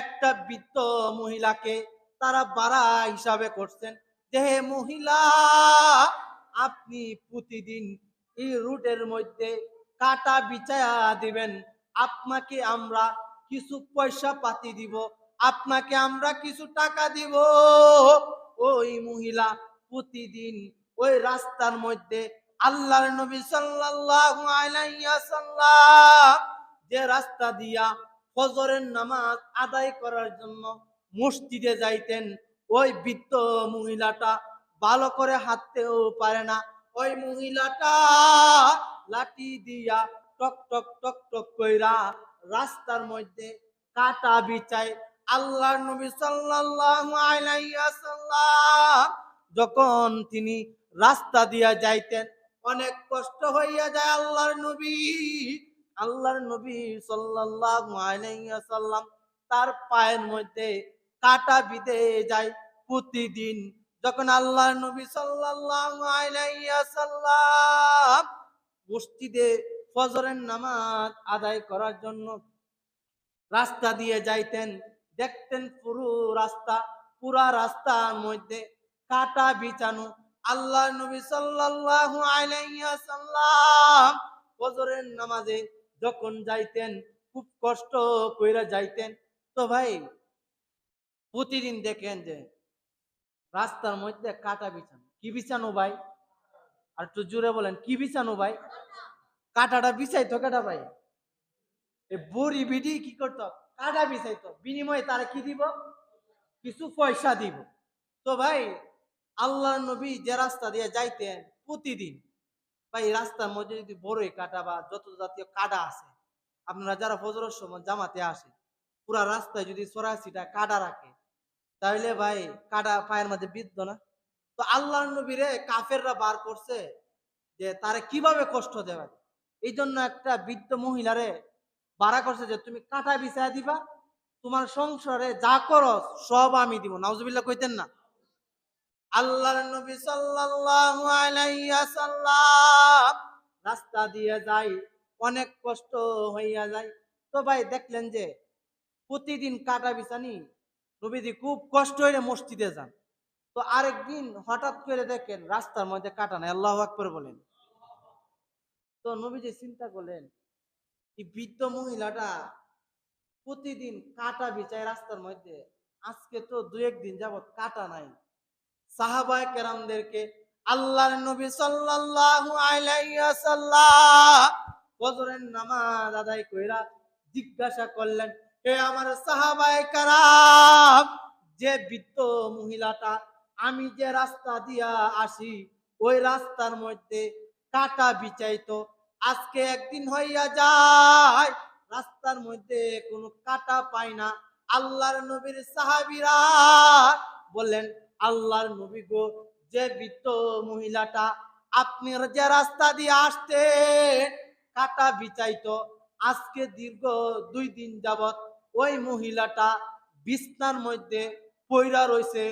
একটা বৃদ্ধ মহিলাকে তারা বাড়া হিসাবে করছেন। যে হে মহিলা, আপনি প্রতিদিন এই রুটের মধ্যে কাটা বিছায়া দিবেন। আপনাকে আমরা কিছু পয়সা পাতি দিব, আপনাকে আমরা কিছু টাকা দিব। ওই মহিলা প্রতিদিন ওই রাস্তার মধ্যে আল্লাহর নবী সাল্লাল্লাহু আলাইহি ওয়াসাল্লাম যে রাস্তা দিয়া ফজরের নামাজ আদায় করার জন্য মসজিদে যাইতেন। ওই বৃদ্ধ মহিলাটা ভালো করে হাঁটতেও পারে না। ওই মহিলাটা লাঠি দিয়া টক টক টক টক কইরা রাস্তার মধ্যে কাটা বিছায় আল্লাহর নবী ওয়াসাল্লাম যখন তিনি রাস্তা দিয়া যাইতেন, অনেক কষ্ট হইয়া যায় আল্লাহর নবী। আল্লাহর নবী ওয়াসাল্লাম তার পায়ের মধ্যে কাটা বিঁধে যায় প্রতিদিন। যখন আল্লাহর নবী ওয়াসাল্লাম মসজিদে ফজরের নামাজ আদায় করার জন্য রাস্তা দিয়ে যাইতেন, দেখতেন পুরো রাস্তা, পুরা রাস্তার মধ্যে কাটা বিছানো আল্লাহ নবী সাল্লাল্লাহু আলাইহি ওয়াসাল্লাম ফজরের নামাজে যখন যাইতেন, খুব কষ্ট কইরা যাইতেন। তো ভাই, প্রতিদিন দেখেন যে রাস্তার মধ্যে কাটা বিছানো। কি বিছানো ভাই? আর একটু জুড়ে বলেন, কি বিছানো ভাই? কাটাটা বিছাইতো কাটা ভাই? বুড়ি বিডি কি করতো? কাটা বিছাইতো। বিনিময়ে তারা কি দিব? কিছু পয়সা দিব। তো ভাই আল্লাহ নবী যে রাস্তা দিয়ে যাইতেন প্রতিদিন ভাই এই রাস্তার মধ্যে যদি বড়ই কাটা বা যত জাতীয় কাটা আছে, আপনারা যারা ফজরের সময় জামাতে আসে, পুরা রাস্তায় যদি সরাসিটা কাটা রাখে, তাহলে ভাই কাটা পায়ের মধ্যে বিদ্ধ না? তো আল্লাহ নবীরে কাফেররা বার করছে যে তারা কীভাবে কষ্ট দেবে এই জন্য একটা বৃদ্ধ মহিলারে বাড়া করছে যে, তুমি কাটা বিছায়া দিবা, তোমার সংসারে যা করো সব আমি দিব। নাউজুবিল্লাহ কইতেন না। আল্লাহর নবী সাল্লাল্লাহু আলাইহি ওয়াসাল্লাম রাস্তা দিয়ে যাই অনেক কষ্ট হইয়া যায়। তো ভাই দেখলেন যে প্রতিদিন কাটা বিছানি, নবীজি খুব কষ্ট হইলে মসজিদে যান। তো আরেকদিন হঠাৎ করে দেখেন রাস্তার মধ্যে কাটা নাই, আল্লাহ আকবর বলেন। তো নবীজি চিন্তা করলেন, এই বৃদ্ধ মহিলাটা প্রতিদিন কাটা বিছায় রাস্তার মধ্যে, আজকে তো দু একদিন যাবত কাটা নাই। সাহাবায় কেরামদেরকে আল্লাহর নবী সাল্লাল্লাহু আলাইহি ওয়াসাল্লাম ফজরের নামাজ আদায় কইরা জিজ্ঞাসা করলেন, হে আমার সাহাবায়ে কেরাম যে বৃদ্ধ মহিলাটা আমি যে রাস্তা দিয়া আসি, ওই রাস্তার মধ্যে কাটা বিছাইতো, আজকে একদিন হইয়া যায়, রাস্তার মধ্যে কোনো কাটা পাই না। আল্লাহর নবীর সাহাবীরা বললেন আল্লাহর নবী গো, যে বৃত্ত মহিলাটা আপনি যে রাস্তা দিয়ে আসতে, কাটা বিছাইতো। আজকে দীর্ঘ দুই দিন যাবত ওই মহিলাটা বিছনার মধ্যে পইরা রইছে,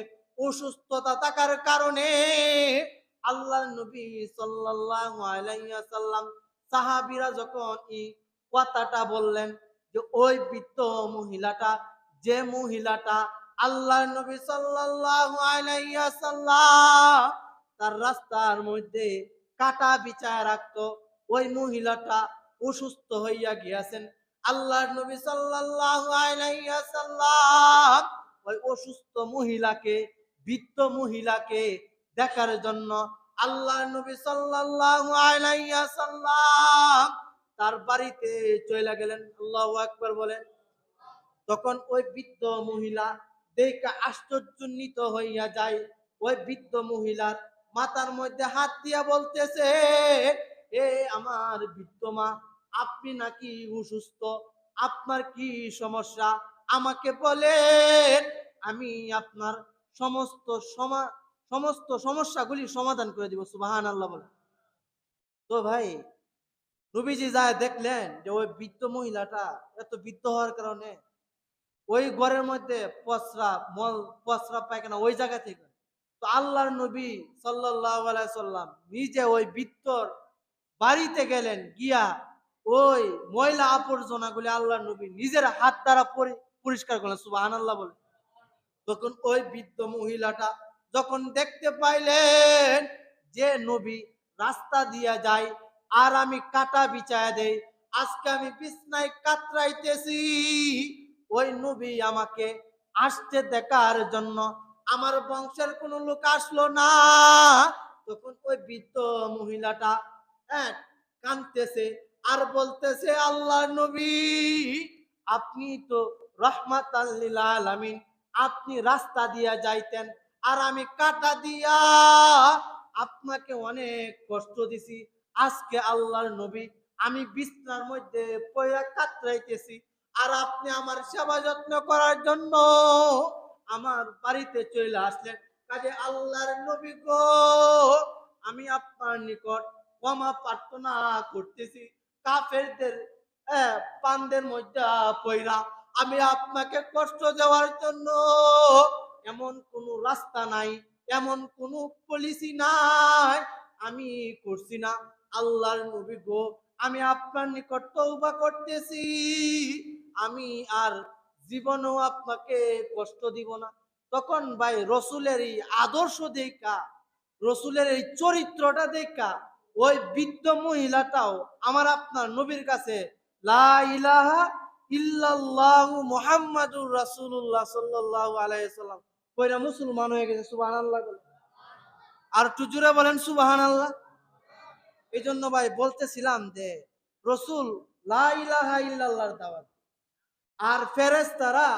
অসুস্থতা থাকার কারণে আল্লাহর নবী আলাইহি ওয়াসাল্লাম যখন এই কথাটা বললেন যে ওই বৃত্ত মহিলাটা, যে মহিলাটা আল্লাহ নবী সাল্লাল্লাহু আলাইহি ওয়াসাল্লাম তার রাস্তার মধ্যে কাটা বিছায় রাখতো। ওই মহিলাটা অসুস্থ হইয়া গিয়াছেন। আল্লাহর নবী সাল্লাল্লাহু আলাইহি ওয়াসাল্লাম ওই অসুস্থ মহিলাকে, বৃদ্ধ মহিলাকে দেখার জন্য আল্লাহর নবী সাল্লাল্লাহু আলাইহি ওয়াসাল্লাম তার বাড়িতে চলে গেলেন। আল্লাহু আকবার বলেন। তখন ওই বৃদ্ধ মহিলা দেখে আশ্চর্যান্বিত হইয়া যায়। ওই বৃদ্ধ মহিলার মাথার মধ্যে হাত দিয়া বলতেছে, এ আমার বৃদ্ধ মা, আপনি নাকি অসুস্থ? আপনার কি সমস্যা? আমাকে বলেন, আমি আপনার সমস্ত সমা, সমস্ত সমস্যাগুলি সমাধান করে দিব। সুবাহান আল্লাহ বলে। তো ভাই, নবীজি যায় দেখলেন যে ওই বৃদ্ধ মহিলাটা এত বৃদ্ধ হওয়ার কারণে ওই ঘরের মধ্যে পসরা, মল, পসরা পায়খানা ওই জায়গা থেকে। তো আল্লাহর নবী সাল্লাম নিজে ওই বৃত্তর বাড়িতে গেলেন, গিয়া ওই ময়লা আবর্জনাগুলি আল্লাহর নবী নিজের হাত দ্বারা পরি, পরিষ্কার করলেন সুবাহান আল্লাহ বলে তখন ওই বৃদ্ধ মহিলাটা যখন দেখতে পাইলেন যে নবী রাস্তা দিয়া যায়, আর আমি কাটা বিছায়া দেই, আজকে আমি বিছনায় কাতরাইতেছি। ওই নবী আমাকে আসতে দেখার জন্য আমার বংশের কোনো লোক আসলো না। তখন ওই বৃদ্ধ মহিলাটা হ্যাঁ কাঁদতেছে আর বলতেছে আল্লাহ নবী, আপনি তো রহমাত আলামিন, আপনি রাস্তা দিয়া যাইতেন আর আমি কাটা দিয়া আপনাকে অনেক কষ্ট দিছি। আজকে আল্লাহর নবী, আমি বিছনার মধ্যে পয়া কাতরাইতেছি। আর আপনি আমার সেবা যত্ন করার জন্য আমার বাড়িতে চলে আসলেন। কাজে আল্লাহর নবী গো, আমি আপনার নিকট ক্ষমা প্রার্থনা করতেছি। কাফেরদের পানদের মধ্যে পয়রা আমি আপনাকে কষ্ট দেওয়ার জন্য এমন কোনো রাস্তা নাই, এমন কোনো পলিসি নাই, আমি করছি না। আল্লাহর নবী গো, আমি আপনার নিকট তওবা করতেছি। আমি আর জীবনেও আপনাকে কষ্ট দিব না। তখন ভাই রসুলের এই আদর্শ দেখা, রসুলের এই চরিত্রটা দেখা, ওই বৃদ্ধ মহিলাটাও আমার আপনার নবীর কাছে কইরা মুসলমান হয়ে গেছে, সুবহানাল্লাহ। আর একটু জোরে বলেন, সুবহানাল্লাহ। এই জন্য ভাই বলতেছিলাম যে, রসুল লা ইলাহা দাওয়াত। আর ফেরেশতারা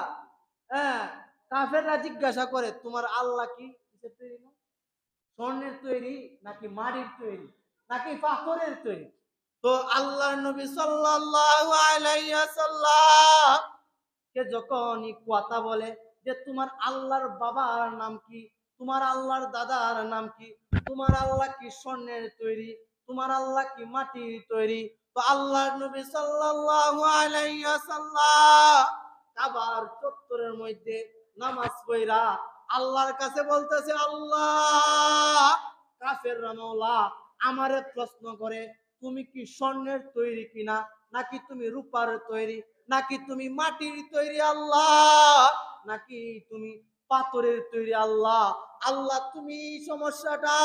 হ্যাঁ কাফেররা জিজ্ঞাসা করে, তোমার আল্লাহ কি? তৈরি না? স্বর্ণের তৈরি নাকি মাটির তৈরি? নাকি পাথরের তৈরি? তো আল্লাহর নবী আলাইহি ওয়াসাল্লাম কে কথা বলে যে, তোমার আল্লাহর বাবার নাম কি? তোমার আল্লাহর দাদার নাম কি? তোমার আল্লাহ কি স্বর্ণের তৈরি? তোমার আল্লাহ কি মাটির তৈরি? তো আল্লাহর নবী সাল্লাল্লাহু আলাইহি ওয়াসাল্লাম কাবার চত্বরের মধ্যে নামাজ আল্লাহর কাছে বলতেছে, আল্লাহ কাফের রামলা আমারে প্রশ্ন করে, তুমি কি স্বর্ণের তৈরি কিনা? নাকি তুমি রূপার তৈরি? নাকি তুমি মাটির তৈরি আল্লাহ? নাকি তুমি পাথরের তৈরি আল্লাহ? আল্লাহ, তুমি সমস্যাটা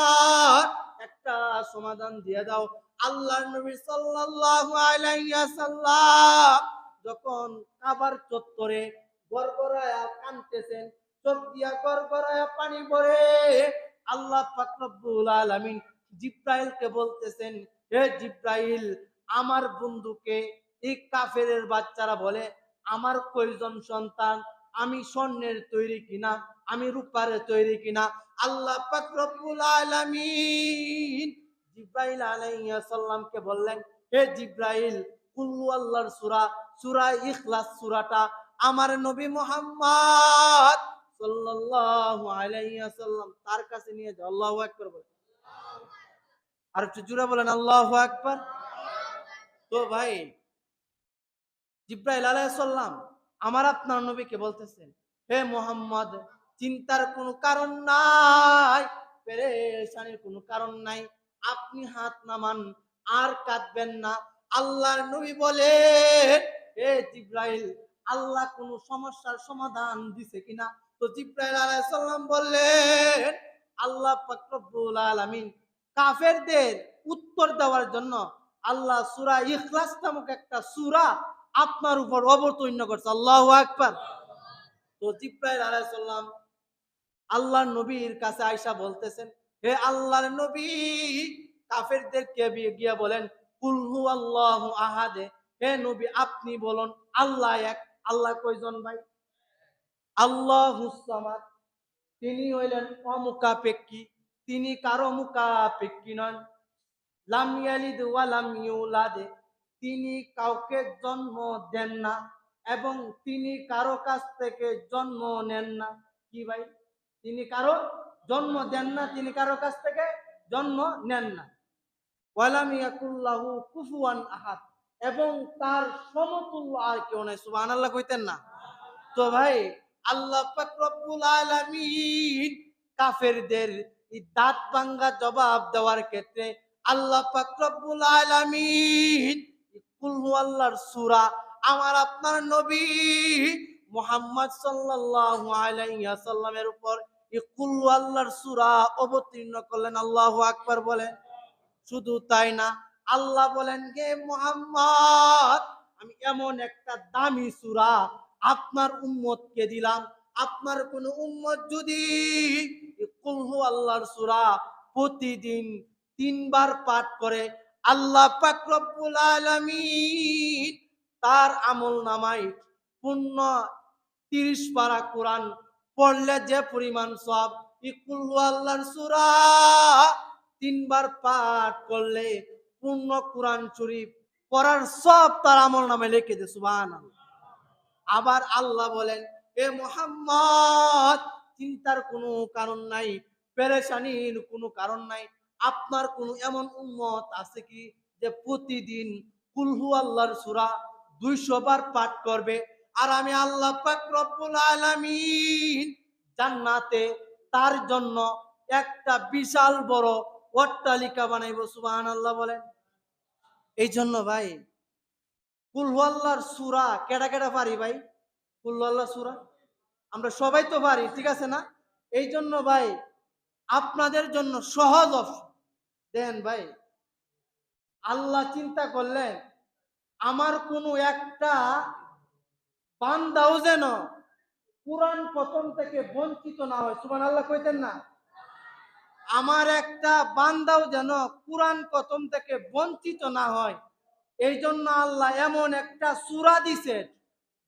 সমাধান দিয়ে দাও। আল্লাহ নবী সাল্লাল্লাহু আলাইহি ওয়াসাল্লাম যখন কাবার চত্বরে গড়গড়ায়া কাঁদতেছেন, চোখ দিয়া গড়গড়ায়া পানি পড়ে আল্লাহ পাক রব্বুল আলামিন জিব্রাইলকে বলতেছেন, হে জিব্রাইল, আমার বন্ধুকে এই কাফেরের বাচ্চারা বলে, আমার কয়জন সন্তান? আমি স্বর্ণের তৈরি কিনা? আমি রূপার তৈরি কিনা? আল্লাহ পাক রব্বুল আলামিন জিব্রাইল আলাইহিস সালামকে বললেন, হে জিব্রাইল, কুল্লু আল্লাহর সূরা সূরা ইখলাস সূরাটা আমার নবী মুহাম্মদ সাল্লাল্লাহু আলাইহি ওয়াসাল্লাম তার কাছে নিয়ে যাও, আল্লাহু আকবার বলে আর একটু জোরে বলেন, আল্লাহু আকবার। তো ভাই, জিব্রাইল আলাইহিস সালাম আমার আপনার নবীকে বলতেছেন, হে মোহাম্মদ, চিন্তার কোনো কারণ নাই, পেরেশানির কোনো কারণ নাই আপনি হাত নামান, আর কাঁদবেন না। আল্লাহর নবী বলে হে জিব্রাইল, আল্লাহ কোন সমস্যার সমাধান দিছে কিনা? তো জিব্রাইল আলাইহিস সালাম বললেন, আল্লাহ পাক রব্বুল আলামিন কাফেরদের উত্তর দেওয়ার জন্য আল্লাহ সূরা ইখলাস নামক একটা সূরা আপনার উপর অবতীর্ণ করছে। আল্লাহু আকবার। তো জিব্রাইল আলাইহিস সালাম আল্লাহর নবীর কাছে আয়সা বলতেছেন হে আল্লাহর নবী, কাফেরদেরকে গিয়া বলেন, কুল হু আল্লাহু আহাদে। হে নবী, আপনি বলুন, আল্লাহ এক, আল্লাহ কয়জন ভাই? আল্লাহু সামাদ। তিনি হইলেন অমুকাপেক্ষী। তিনি কারও মুকাপেক্ষী নন। লাম ইয়ালিদ ইউলাদে। তিনি কাউকে জন্ম দেন না এবং তিনি কারও কাছ থেকে জন্ম নেন না। কি ভাই? তিনি কারও জন্ম দেন না তিনি কারও কাছ থেকে, জন্ম নেন না। এবং তার সমতুল্য আর কেউ নাই, সুবহানাল্লাহ কইতেন না। তো ভাই, আল্লাহ কাফেরদের দাঁত ভাঙ্গা জবাব দেওয়ার ক্ষেত্রে আল্লাহ পাক রব্বুল আলামিন কুল আল্লাহর সূরা, আমার আপনার নবী মোহাম্মদ সাল্লাল্লাহু আলাইহি ওয়াসাল্লামের উপর এই কুল আল্লাহর সুরা অবতীর্ণ করলেন, আল্লাহ আকবার বলেন, শুধু তাই না, আল্লাহ বলেন, হে মোহাম্মদ, আমি এমন একটা দামি সূরা আপনার উম্মতকে দিলাম। আপনার কোন উম্মত যদি এই আল্লাহর সূরা প্রতিদিন তিনবার পাঠ করে, আল্লাহ পাক রব্বুল আলামিন তার আমল নামাই পূর্ণ তিরিশ পারা কোরআন পড়লে যে পরিমাণ সব ইকুল আল্লাহর সূরা। তিনবার পাঠ করলে পূর্ণ কোরআন শরীফ পড়ার সব তার আমল নামে লিখে দে, সুবহানাল্লাহ। আবার আল্লাহ বলেন, এ মোহাম্মদ, চিন্তার কোনো কারণ নাই, পেরেশানির কোনো কারণ নাই, আপনার কোনো এমন উম্মত আছে কি যে প্রতিদিন কুলহু আল্লাহর সুরা দুইশো বার পাঠ করবে আর আমি আল্লাহ রব্বুল আলামিন জান্নাতে তার জন্য একটা বিশাল বড় অট্টালিকা বানাইব বানাইবো সুবহানাল্লাহ বলেন। এই জন্য ভাই কুলহু আল্লাহর সূরা কেডা কেডা পারি ভাই? কুলহু সুরা? আমরা সবাই তো পারি, ঠিক আছে না? এই জন্য ভাই, আপনাদের জন্য সহজ দেন ভাই, আল্লাহ চিন্তা করলেন, আমার কোনো একটা বান্দাও যেন কোরআন প্রথম থেকে বঞ্চিত না হয়। সুমান আল্লাহ কইতেন না? আমার একটা বান্দাও যেন কোরআন প্রথম থেকে বঞ্চিত না হয় এই জন্য আল্লাহ এমন একটা সূরা দিছে,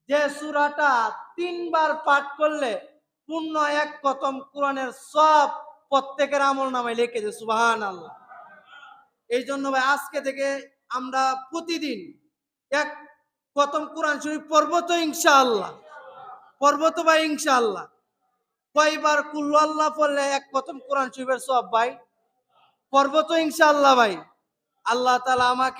যে সূরাটা তিনবার পাঠ করলে পূর্ণ এক প্রথম কোরআনের সব প্রত্যেকের আমল নামায় লিখে যে সুবাহান আল্লাহ এই জন্য ভাই, আজকে থেকে আমরা প্রতিদিন এক প্রথম কোরআন শরীফ পড়ব তো ইনশাআল্লাহ। পড়ব তো ভাই ইনশাআল্লাহ। কয়বার কুল্লু আল্লাহ পড়লে এক প্রথম কোরআন শরীফের সব ভাই? পড়ব তো ইনশাআল্লাহ ভাই। আল্লাহ তালা আমাকে